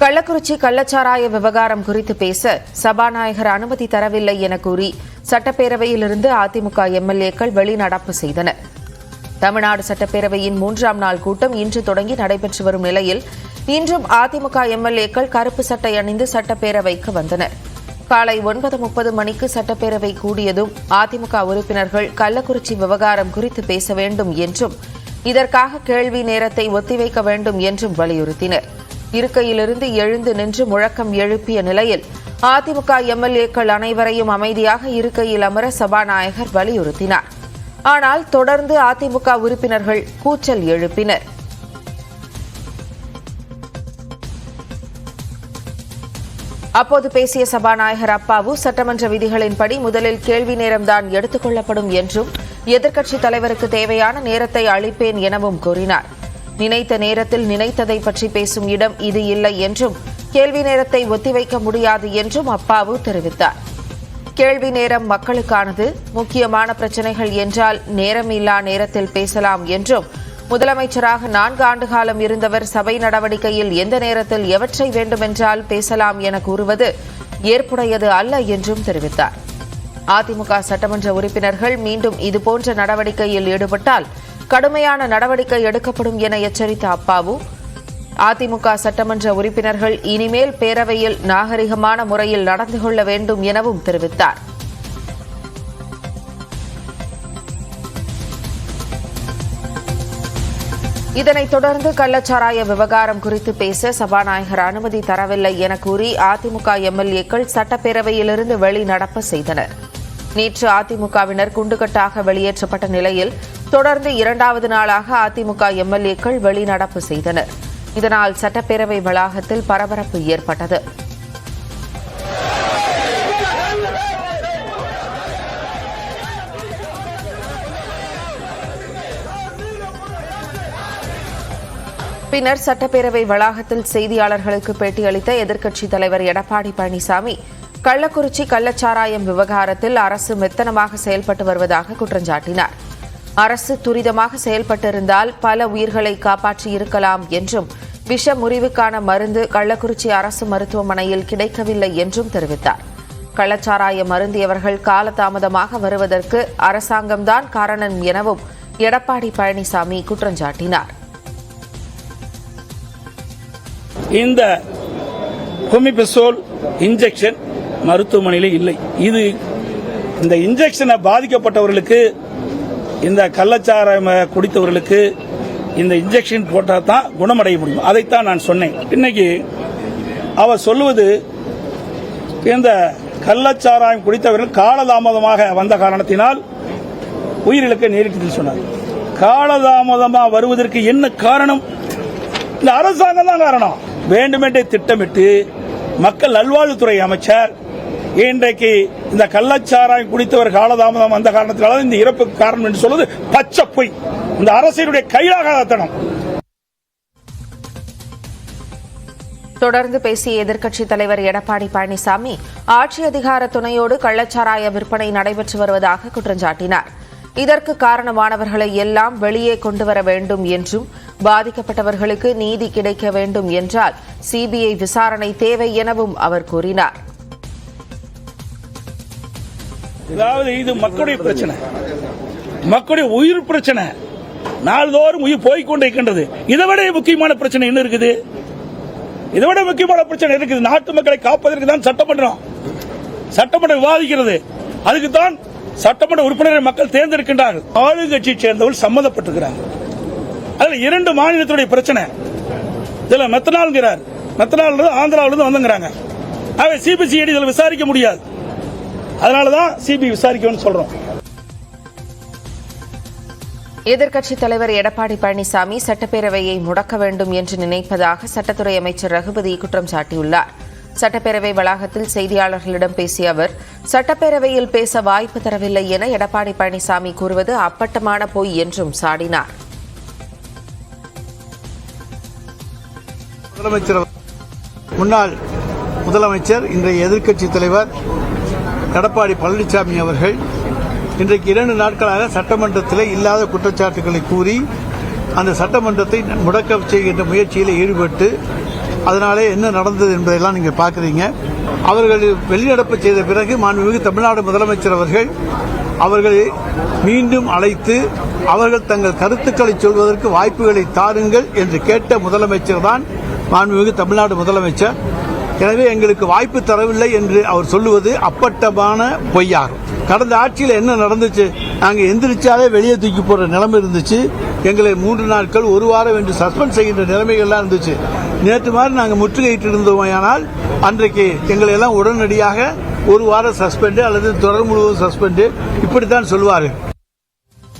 கள்ளக்குறிச்சி கள்ளச்சாராய விவகாரம் குறித்து பேச சபாநாயகர் அனுமதி தரவில்லை என கூறி சட்டப்பேரவையிலிருந்து அதிமுக எம்எல்ஏக்கள் வெளிநடப்பு செய்தனர். தமிழ்நாடு சட்டப்பேரவையின் மூன்றாம் நாள் கூட்டம் இன்று தொடங்கி நடைபெற்று வரும் நிலையில் இன்றும் அதிமுக எம்எல்ஏக்கள் கருப்பு சட்டை அணிந்து சட்டப்பேரவைக்கு வந்தனர். காலை ஒன்பது முப்பது மணிக்கு சட்டப்பேரவை கூடியதும் அதிமுக உறுப்பினர்கள் கள்ளக்குறிச்சி விவகாரம் குறித்து பேச வேண்டும் என்றும் இதற்காக கேள்வி நேரத்தை ஒத்திவைக்க வேண்டும் என்றும் வலியுறுத்தினர். இருக்கையிலிருந்து எழுந்து நின்று முழக்கம் எழுப்பிய நிலையில் அதிமுக எம்எல்ஏக்கள் அனைவரையும் அமைதியாக இருக்கையில் அமர சபாநாயகர் வலியுறுத்தினார். ஆனால் தொடர்ந்து அதிமுக உறுப்பினர்கள் கூச்சல் எழுப்பினர். அப்போது பேசிய சபாநாயகர் அப்பாவு சட்டமன்ற விதிகளின்படி முதலில் கேள்வி நேரம்தான் எடுத்துக் கொள்ளப்படும் என்றும் எதிர்க்கட்சித் தலைவருக்கு தேவையான நேரத்தை அளிப்பேன் எனவும் கூறினார். நினைத்த நேரத்தில் நினைத்ததை பற்றி பேசும் இடம் இது இல்லை என்றும் கேள்வி நேரத்தை ஒத்திவைக்க முடியாது என்றும் அப்பாவு தெரிவித்தார். கேள்வி நேரம் மக்களுக்கானது முக்கியமான பிரச்சனைகள் என்றால் நேரமில்லா நேரத்தில் பேசலாம் என்றும் முதலமைச்சராக நான்கு ஆண்டு காலம் இருந்தவர் சபை நடவடிக்கையில் எந்த நேரத்தில் எவற்றை வேண்டுமென்றால் பேசலாம் என கூறுவது ஏற்புடையது அல்ல என்றும் தெரிவித்தார். அதிமுக சட்டமன்ற உறுப்பினர்கள் மீண்டும் இதுபோன்ற நடவடிக்கையில் ஈடுபட்டால் கடுமையான நடவடிக்கை எடுக்கப்படும் என எச்சரித்த அப்பாவு. அதிமுக சட்டமன்ற உறுப்பினர்கள் இனிமேல் பேரவையில் நாகரிகமான முறையில் நடந்து கொள்ள வேண்டும் எனவும் தெரிவித்தார். இதனைத் தொடர்ந்து கள்ளச்சாராய விவகாரம் குறித்து பேச சபாநாயகர் அனுமதி தரவில்லை என கூறி அதிமுக எம்எல்ஏக்கள் சட்டப்பேரவையிலிருந்து வெளிநடப்பு செய்தனர். நேற்று அதிமுகவினர் குண்டுகட்டாக வெளியேற்றப்பட்ட நிலையில் தொடர்ந்து இரண்டாவது நாளாக அதிமுக எம்எல்ஏக்கள் வெளிநடப்பு செய்தனர். இதனால் சட்டப்பேரவை வளாகத்தில் பரபரப்பு ஏற்பட்டது. பின்னர் சட்டப்பேரவை வளாகத்தில் செய்தியாளர்களுக்கு பேட்டியளித்த எதிர்க்கட்சித் தலைவர் எடப்பாடி பழனிசாமி கள்ளக்குறிச்சி கள்ளச்சாராயம் விவகாரத்தில் அரசு மெத்தனமாக செயல்பட்டு வருவதாக குற்றம் சாட்டினார். அரசு துரிதமாக செயல்பட்டிருந்தால் பல உயிர்களை காப்பாற்றி இருக்கலாம் என்றும் விஷ முறிவுக்கான மருந்து கள்ளக்குறிச்சி அரசு மருத்துவமனையில் கிடைக்கவில்லை என்றும் தெரிவித்தார். கள்ளச்சாராய மருந்தியவர்கள் காலதாமதமாக வருவதற்கு அரசாங்கம்தான் காரணம் எனவும் எடப்பாடி பழனிசாமி குற்றம் சாட்டினார். இந்த ஹோமிபிசோல் இன்ஜெக்ஷன் மருத்துவமனையில் இல்லை. இது இந்த இன்ஜெக்ஷனை பாதிக்கப்பட்டவர்களுக்கு இந்த கள்ளச்சாரம் குடித்தவர்களுக்கு இந்த இன்ஜெக்ஷன் போட்டால் தான் குணமடைய முடியும். அதைத்தான் நான் சொன்னேன். இன்னைக்கு அவர் சொல்லுவது இந்த கள்ளச்சாராயம் குடித்தவர்கள் காலதாமதமாக வந்த காரணத்தினால் உயிரிழக்க நேரிட்டது சொன்னார். காலதாமதமாக வருவதற்கு என்ன காரணம்? இந்த அரசாங்கம் தான் காரணம். வேண்டுமென்றே திட்டமிட்டு மக்கள் நல்வாழ்வுத்துறை அமைச்சர் இன்றைக்கு இந்த கள்ளச்சாராயம் குடித்தவர் காலதாமதம் வந்த காரணத்தினால இந்த இறப்புக்கு காரணம் என்று சொல்வது பச்சை பொய். இந்த அரசினுடைய கைலாகாதத்தனம். தொடர்ந்து பேசிய எதிர்க்கட்சித் தலைவர் எடப்பாடி பழனிசாமி ஆட்சி அதிகார துணையோடு கள்ளச்சாராய விற்பனை நடைபெற்று வருவதாக குற்றம் சாட்டினார். இதற்கு காரணமானவர்களை எல்லாம் வெளியே கொண்டு வர வேண்டும் என்றும் பாதிக்கப்பட்டவர்களுக்கு நீதி கிடைக்க வேண்டும் என்றால் சிபிஐ விசாரணை தேவை எனவும் அவர் கூறினார். அதாவது இது மக்களுடைய பிரச்சனை. மக்களுடைய உயிர் பிரச்சனை. நாள்தோறும் உயிர் போய்கொண்டே இருக்கின்றது இதை விட முக்கியமான பிரச்சனை என்ன இருக்குது? இதை விட முக்கியமான பிரச்சனை இருக்குது. நாட்டு மக்களை காப்பதற்கு தான் சட்டமன்றம் சட்டமன்றம் விவாதிக்கிறது. அதுக்கு தான் சட்டமன்ற உறுப்பினரை மக்கள் தேர்ந்தெடுக்கின்றார்கள். ஆளுங்கட்சியை சேர்ந்தவர்கள் சம்மந்தப்பட்டிருக்கிறாங்க அதில் இரண்டு மாநிலத்துடைய பிரச்சனை. இதில் மெத்தனால்ங்கிறார். மெத்தனால் ஆந்திராவிலிருந்து வந்துங்கிறாங்க. அவை சிபிசிஐடி இதில் விசாரிக்க முடியாது. அதனாலதான் சிபி விசாரிக்கணும்னு சொல்றோம். எதிர்க்கட்சித் தலைவர் எடப்பாடி பழனிசாமி சட்டப்பேரவையை முடக்க வேண்டும் என்று நினைப்பதாக சட்டத்துறை அமைச்சர் ரகுபதி குற்றம் சாட்டியுள்ளார். சட்டப்பேரவை வளாகத்தில் செய்தியாளர்களிடம் பேசிய அவர் சட்டப்பேரவையில் பேச வாய்ப்பு தரவில்லை என எடப்பாடி பழனிசாமி கூறுவது அப்பட்டமான பொய் என்றும் சாடினார். முதலமைச்சர் முன்னாள் முதலமைச்சர் இன்றைய எதிர்க்கட்சித் தலைவர் எடப்பாடி பழனிசாமி அவர்கள் இன்றைக்கு இரண்டு நாட்களாக சட்டமன்றத்தில் இல்லாத குற்றச்சாட்டுகளை கூறி அந்த சட்டமன்றத்தை முடக்க செய்கின்ற முயற்சியில் ஈடுபட்டு அதனாலே என்ன நடந்தது என்பதையெல்லாம் நீங்கள் பார்க்குறீங்க. அவர்கள் வெளிநடப்பு செய்த பிறகு மாண்புமிகு தமிழ்நாடு முதலமைச்சர் அவர்கள் அவர்களை மீண்டும் அழைத்து அவர்கள் தங்கள் கருத்துக்களை சொல்வதற்கு வாய்ப்புகளை தாருங்கள் என்று கேட்ட முதலமைச்சர் தான் மாண்புமிகு தமிழ்நாடு முதலமைச்சர். எனவே எங்களுக்கு வாய்ப்பு தரவில்லை என்று அவர் சொல்லுவது அப்பட்டமான பொய்யாகும். கடந்த ஆட்சியில் என்ன நடந்துச்சு? நாங்கள் எந்திரிச்சாலே வெளியே தூக்கி போடுற நிலைமை இருந்துச்சு. எங்களை மூன்று நாட்கள் ஒரு வாரம் என்று சஸ்பெண்ட் செய்கின்ற நிலைமைகள்லாம் இருந்துச்சு. நேற்று மாதிரி நாங்கள் முற்றுகையிட்டு இருந்தோமையானால் அன்றைக்கு எங்களை எல்லாம் உடனடியாக ஒரு வாரம் சஸ்பெண்டு அல்லது தொடர் முழுவதும் சஸ்பெண்டு. இப்படித்தான் சொல்வார்கள்